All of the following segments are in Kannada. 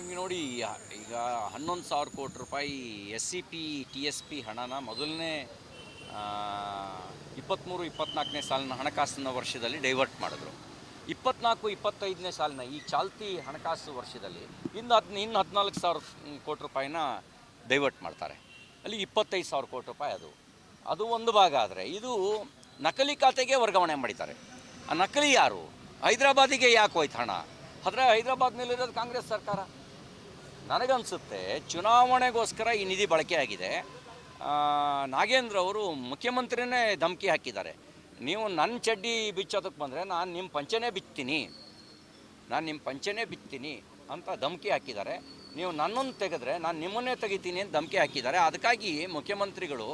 ನಿಮಗೆ ನೋಡಿ, ಈಗ ಹನ್ನೊಂದು ಸಾವಿರ ಕೋಟಿ ರೂಪಾಯಿ S C P T S P ಹಣನ ಮೊದಲನೇ ಇಪ್ಪತ್ತ್ಮೂರು ಇಪ್ಪತ್ನಾಲ್ಕನೇ ಸಾಲಿನ ಹಣಕಾಸಿನ ವರ್ಷದಲ್ಲಿ ಡೈವರ್ಟ್ ಮಾಡಿದ್ರು. ಇಪ್ಪತ್ನಾಲ್ಕು, ಇಪ್ಪತ್ತೈದನೇ ಸಾಲಿನ ಈ ಚಾಲ್ತಿ ಹಣಕಾಸು ವರ್ಷದಲ್ಲಿ ಇನ್ನು ಹದಿನ ಇನ್ನು ಹದಿನಾಲ್ಕು ಸಾವಿರ ಕೋಟಿ ರೂಪಾಯಿನ ಡೈವರ್ಟ್ ಮಾಡ್ತಾರೆ. ಅಲ್ಲಿ ಇಪ್ಪತ್ತೈದು ಸಾವಿರ ಕೋಟಿ ರೂಪಾಯಿ ಅದು. ಅದು ಒಂದು ಭಾಗ ಆದರೆ, ಇದು ನಕಲಿ ಖಾತೆಗೆ ವರ್ಗಾವಣೆ ಮಾಡಿದ್ದಾರೆ. ಆ ನಕಲಿ ಯಾರು? ಹೈದರಾಬಾದಿಗೆ ಯಾಕೆ ಹೋಯ್ತು ಹಣ? ಆದರೆ ಹೈದರಾಬಾದ್ನಲ್ಲಿರೋದು ಕಾಂಗ್ರೆಸ್ ಸರ್ಕಾರ. ನನಗನ್ಸುತ್ತೆ ಚುನಾವಣೆಗೋಸ್ಕರ ಈ ನಿಧಿ ಬಳಕೆ ಆಗಿದೆ. ನಾಗೇಂದ್ರ ಅವರು ಮುಖ್ಯಮಂತ್ರಿನೇ ಧಮಕಿ ಹಾಕಿದ್ದಾರೆ. ನೀವು ನನ್ನ ಚಡ್ಡಿ ಬಿಚ್ಚೋದಕ್ಕೆ ಬಂದರೆ ನಾನು ನಿಮ್ಮ ಪಂಚನೇ ಬಿತ್ತೀನಿ. ನಾನು ನಿಮ್ಮ ಪಂಚನೇ ಬಿತ್ತೀನಿ ಅಂತ ಧಮಕಿ ಹಾಕಿದ್ದಾರೆ. ನೀವು ನನ್ನನ್ನು ತೆಗೆದ್ರೆ ನಾನು ನಿಮ್ಮನ್ನೇ ತೆಗಿತೀನಿ ಅಂತ ಧಮಕಿ ಹಾಕಿದ್ದಾರೆ. ಅದಕ್ಕಾಗಿ ಮುಖ್ಯಮಂತ್ರಿಗಳು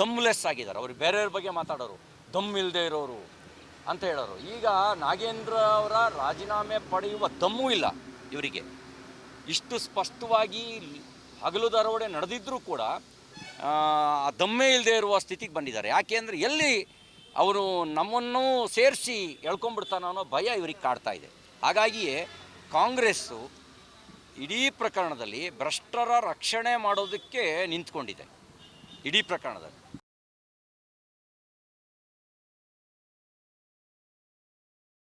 ದಮ್ಲೆಸ್ ಆಗಿದ್ದಾರೆ. ಅವರು ಬೇರೆಯವ್ರ ಬಗ್ಗೆ ಮಾತಾಡೋರು ದಮ್ ಇಲ್ಲದೆ ಇರೋರು ಅಂತ ಹೇಳೋರು. ಈಗ ನಾಗೇಂದ್ರ ಅವರ ರಾಜೀನಾಮೆ ಪಡೆಯುವ ದಮ್ಮೂ ಇಲ್ಲ ಇವರಿಗೆ. ಇಷ್ಟು ಸ್ಪಷ್ಟವಾಗಿ ಹಗಲು ದರೋಡೆ ನಡೆದಿದ್ದರೂ ಕೂಡ ದಮ್ಮೇ ಇಲ್ಲದೆ ಇರುವ ಸ್ಥಿತಿಗೆ ಬಂದಿದ್ದಾರೆ. ಯಾಕೆ ಅಂದರೆ ಎಲ್ಲಿ ಅವರು ನಮ್ಮನ್ನು ಸೇರಿಸಿ ಎಳ್ಕೊಂಡ್ಬಿಡ್ತಾನೋ ಅನ್ನೋ ಭಯ ಇವರಿಗೆ ಕಾಡ್ತಾ ಇದೆ. ಹಾಗಾಗಿಯೇ ಕಾಂಗ್ರೆಸ್ಸು ಇಡೀ ಪ್ರಕರಣದಲ್ಲಿ ಭ್ರಷ್ಟರ ರಕ್ಷಣೆ ಮಾಡೋದಕ್ಕೆ ನಿಂತ್ಕೊಂಡಿದೆ. ಇಡೀ ಪ್ರಕರಣದಲ್ಲಿ.